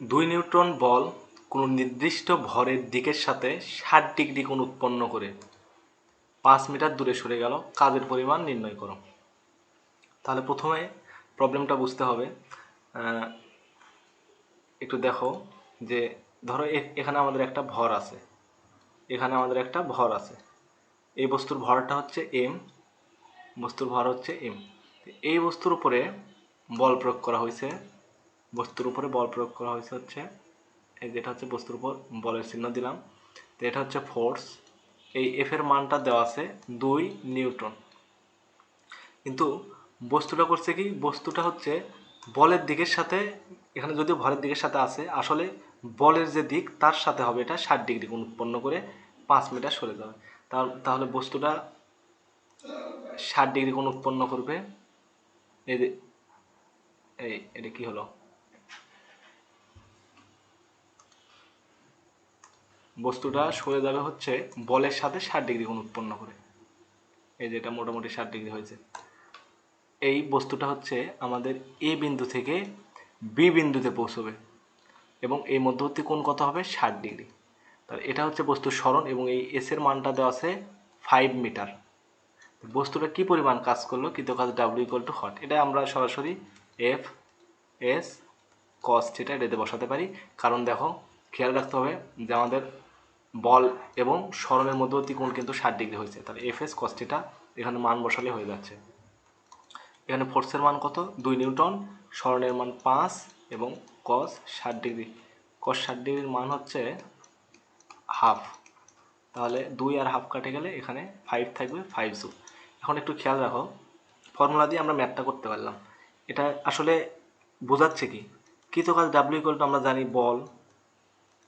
দুই নিউট্রন বল কোনো নির্দিষ্ট ভরের দিকের সাথে ষাট ডিগ্রি কোণ উৎপন্ন করে পাঁচ মিটার দূরে সরে গেল, কাজের পরিমাণ নির্ণয় করো। তাহলে প্রথমে প্রবলেমটা বুঝতে হবে। একটু দেখো যে, ধরো এখানে আমাদের একটা ভর আছে। এখানে আমাদের একটা ভর আছে। এই বস্তুর ভরটা হচ্ছে এম বস্তুর ভর হচ্ছে এম এই বস্তুর উপরে বল প্রয়োগ করা হয়েছে বস্তুর উপরে বল প্রয়োগ করা হয়েছে হচ্ছে যেটা হচ্ছে বস্তুর উপর বলের চিহ্ন দিলাম। তো এটা হচ্ছে ফোর্স এই এফ এর মানটা দেওয়া আছে দুই নিউটন। কিন্তু বস্তুটা করছে কি, বস্তুটা হচ্ছে বলের দিকের সাথে, এখানে যদিও ভরের দিকের সাথে আছে, আসলে বলের যে দিক তার সাথে হবে, এটা ষাট ডিগ্রি উৎপন্ন করে পাঁচ মিটার সরে যাবে। তাহলে বস্তুটা ষাট ডিগ্রি কোণ উৎপন্ন করবে। এই, এটা কি হলো? বস্তুটা সরে যাবে হচ্ছে বলের সাথে ষাট ডিগ্রি কোণ উৎপন্ন করে। এই যে এটা মোটামুটি ষাট ডিগ্রি হয়েছে। এই বস্তুটা হচ্ছে আমাদের এ বিন্দু থেকে বি বিন্দুতে পৌঁছবে এবং এই মধ্যবর্তী কোণ কত হবে? ষাট ডিগ্রি। তাহলে এটা হচ্ছে বস্তুর স্মরণ এবং এই এস এর মানটা দেওয়া আছে ফাইভ মিটার বস্তুটা কি পরিমাণ কাজ করল? কিন্তু কাজ ডাব্লিউ ইকুয়াল টু হট এটা আমরা সরাসরি এফ এস কস থিটা এটাতে বসাতে পারি। কারণ দেখো, খেয়াল রাখতে হবে যে আমাদের বল এবং স্মরণের মধ্যবর্তী কোণ কিন্তু ষাট ডিগ্রি হয়েছে। তাহলে এফ এস কস থিটা এখানে মান বসালে হয়ে যাচ্ছে। এখানে ফোর্সের মান কত? দুই নিউটন স্মরণের মান পাঁচ এবং কস ষাট ডিগ্রি। কস ষাট ডিগ্রির মান হচ্ছে হাফ তাহলে দুই আর হাফ কাটে গেলে এখানে ফাইভ থাকবে ফাইভ জুল এখন একটু খেয়াল রাখো ফর্মুলা দিয়ে আমরা ম্যাথটা করতে পারলাম। এটা আসলে বোঝাচ্ছে কি? কৃতকাজ ডাব্লিউ ইকুয়াল আমরা জানি বল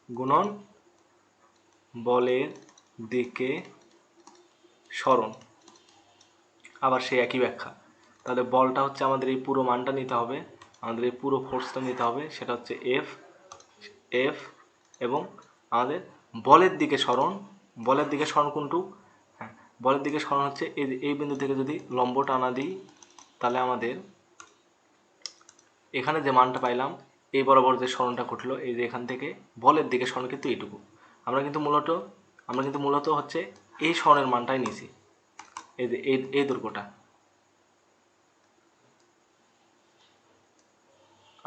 গুণন বলের দিকে স্মরণ। আবার সেই একই ব্যাখ্যা। তাহলে বলটা হচ্ছে আমাদের এই পুরো মানটা নিতে হবে, আমাদের এই পুরো ফোর্সটা নিতে হবে, সেটা হচ্ছে এফ এফ এবং আমাদের বলের দিকে স্মরণ। বলের দিকে স্মরণ কোনটু হ্যাঁ বলের দিকে স্মরণ হচ্ছে এই এই বিন্দু থেকে যদি লম্ব টানা দিই, তাহলে আমাদের এখানে যে মানটা পাইলাম, এই বরাবর যে স্মরণটা ঘটলো, এই যে এখান থেকে বলের দিকে স্মরণ কিন্তু এইটুকু। আমরা কিন্তু মূলত, আমরা কিন্তু মূলত হচ্ছে এই স্মরণের মানটাই নিয়েছি। এই যে, এই এই দুর্গটা।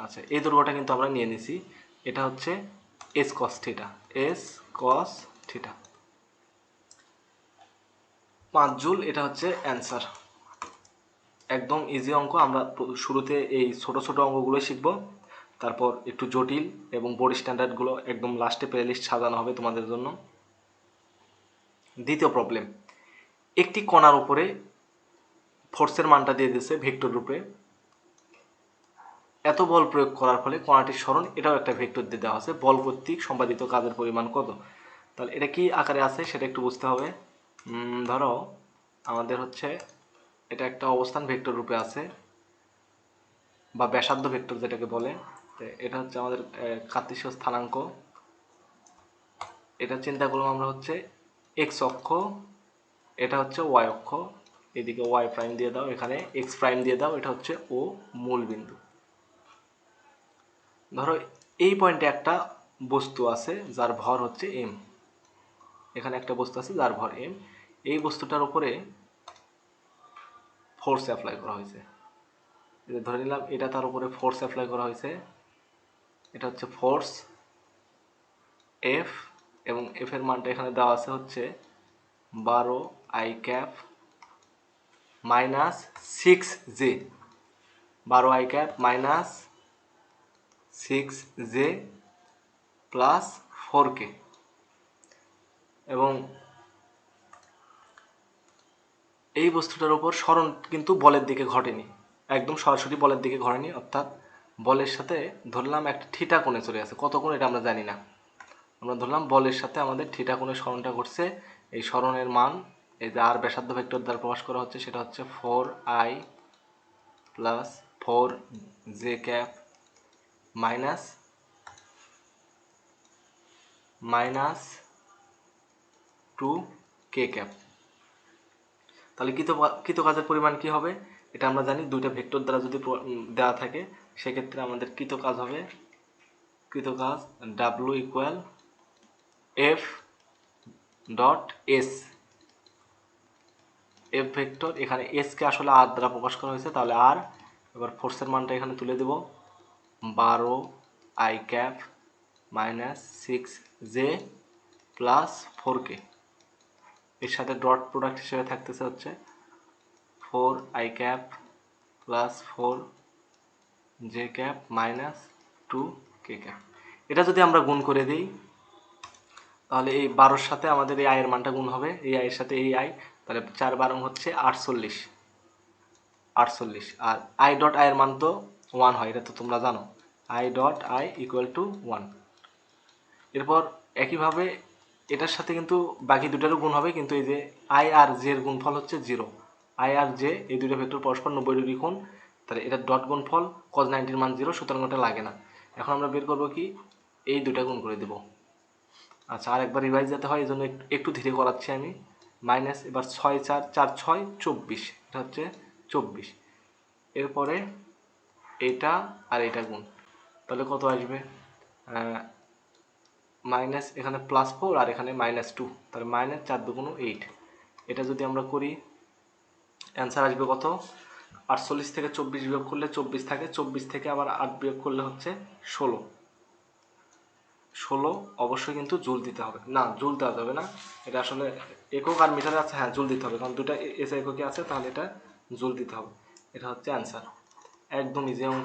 আচ্ছা এই দুর্গটা কিন্তু আমরা নিয়ে নিছি এটা হচ্ছে S cos theta S cos theta পাঁচ জুল, এটা হচ্ছে অ্যান্সার একদম ইজি অঙ্ক, আমরা শুরুতে এই ছোট ছোট অঙ্কগুলো শিখব। তারপর একটু জটিল এবং বোর্ড স্ট্যান্ডার্ডগুলো একদম লাস্টে প্লে লিস্ট সাজানো হবে তোমাদের জন্য। দ্বিতীয় প্রবলেম একটি কণার উপরে ফোর্সের মানটা দিয়ে দিয়েছে ভেক্টর রূপে। এত বল প্রয়োগ করার ফলে কণাটির স্মরণ, এটাও একটা ভেক্টর দিয়ে দেওয়া আছে। বল কর্তৃক সম্পাদিত কাজের পরিমাণ কত? তাহলে এটা কি আকারে আছে সেটা একটু বুঝতে হবে। ধরো আমাদের হচ্ছে এটা একটা অবস্থান ভেক্টর রূপে আছে, বা ব্যাসার্ধ ভেক্টর যেটাকে বলে। এটা হচ্ছে আমাদের আহ, স্থানাঙ্ক। এটা চিন্তা করলাম আমরা হচ্ছে এক্স অক্ষ এটা হচ্ছে ওয়াই অক্ষ। এদিকে ওয়াই প্রাইম দিয়ে দাও এখানে এক্স প্রাইম দিয়ে দাও এটা হচ্ছে ও মূল বিন্দু। ধরো এই পয়েন্টে একটা বস্তু আছে যার ভর হচ্ছে এম এখানে একটা বস্তু আছে যার ভর এম এই বস্তুটার উপরে ফোর্স অ্যাপ্লাই করা হয়েছে। ধরে নিলাম এটা তার উপরে ফোর্স অ্যাপ্লাই করা হয়েছে। এটা হচ্ছে ফোর্স এফ এবং এফ এর মানটা এখানে দেওয়া আছে হচ্ছে বারো I cap minus six J বারো I cap minus six J plus four K এবং এই বস্তুটার উপর স্মরণ কিন্তু বলের দিকে ঘটেনি। একদম সরাসরি বলের দিকে ঘটেনি অর্থাৎ বলের সাথে ধরলাম একটা ঠিটা কোণে চলে আছে কত কোণ এটা আমরা জানি না। আমরা ধরলাম বলের সাথে আমাদের ঠিটা কোণে স্মরণটা ঘটছে। এই স্মরণের মান, এই যে আর ব্যাসার্ধ ভেক্টর দ্বারা প্রকাশ করা হচ্ছে সেটা হচ্ছে four I plus four J cap minus minus two K cap. তাহলে কৃত কৃত কাজের পরিমাণ কি হবে? এটা আমরা জানি, দুইটা ভেক্টর দ্বারা যদি দেওয়া থাকে সেক্ষেত্রে আমাদের কৃত কাজ হবে। কৃত কাজ W equal F dot S F vector এখানে এসকে আসলে আর দ্বারা প্রকাশ করা হয়েছে, তাহলে আর এবার ফোর্সের মানটা এখানে তুলে দেব। বারো I cap minus six J plus four K এর সাথে ডট প্রোডাক্ট হিসেবে থাকতেছে হচ্ছে four I cap plus four J cap minus two K cap. এটা যদি আমরা গুণ করে দিই, তাহলে এই বারোর সাথে আমাদের এই আয়ের মানটা গুণ হবে। এই আয়ের সাথে এই আয়, তাহলে চার বারো হচ্ছে আটচল্লিশ। আটচল্লিশ। আর আই ডট আয়ের মান তো ওয়ান হয়, এটা তো তোমরা জানো। I dot I equal to one. এরপর একইভাবে এটার সাথে কিন্তু বাকি দুটারও গুণ হবে, কিন্তু এই যে আই আর জে এর গুণফল হচ্ছে জিরো। আই আর জে, এই দুটো ভেক্টর পরস্পর নব্বই ডিগ্রি কোণ তাহলে এটা ডট গুণ ফল কজ নাইনটির মান জিরো সুতরাং ওটা লাগে না। এখন আমরা বের করব কি? এই দুটা গুণ করে দেবো। আচ্ছা আর একবার রিভাইজ যেতে হয় এই জন্য একটু- ধীরে করাচ্ছি আমি। মাইনাস এবার ছয় চার চার ছয়, চব্বিশ। এটা হচ্ছে চব্বিশ। এরপরে এটা আর এটা গুণ। তাহলে কত আসবে? মাইনাস এখানে প্লাস ফোর আর এখানে মাইনাস টু তাহলে মাইনাস চার দুগুণ এইট এটা যদি আমরা করি অ্যান্সার আসবে কত? আটচল্লিশ থেকে চব্বিশ বিয়োগ করলে চব্বিশ থাকে, চব্বিশ থেকে আবার আট বিয়োগ করলে হচ্ছে ষোলো। ষোলো অবশ্যই কিন্তু জুল দিতে হবে। না, জুল দেওয়া যাবে না। এটা আসলে একক আর মিটারে আছে হ্যাঁ জুল দিতে হবে। কারণ দুটা এসে এককে আছে, তাহলে এটা জুল দিতে হবে। এটা হচ্ছে অ্যান্সার। একদম ইজি অঙ্ক।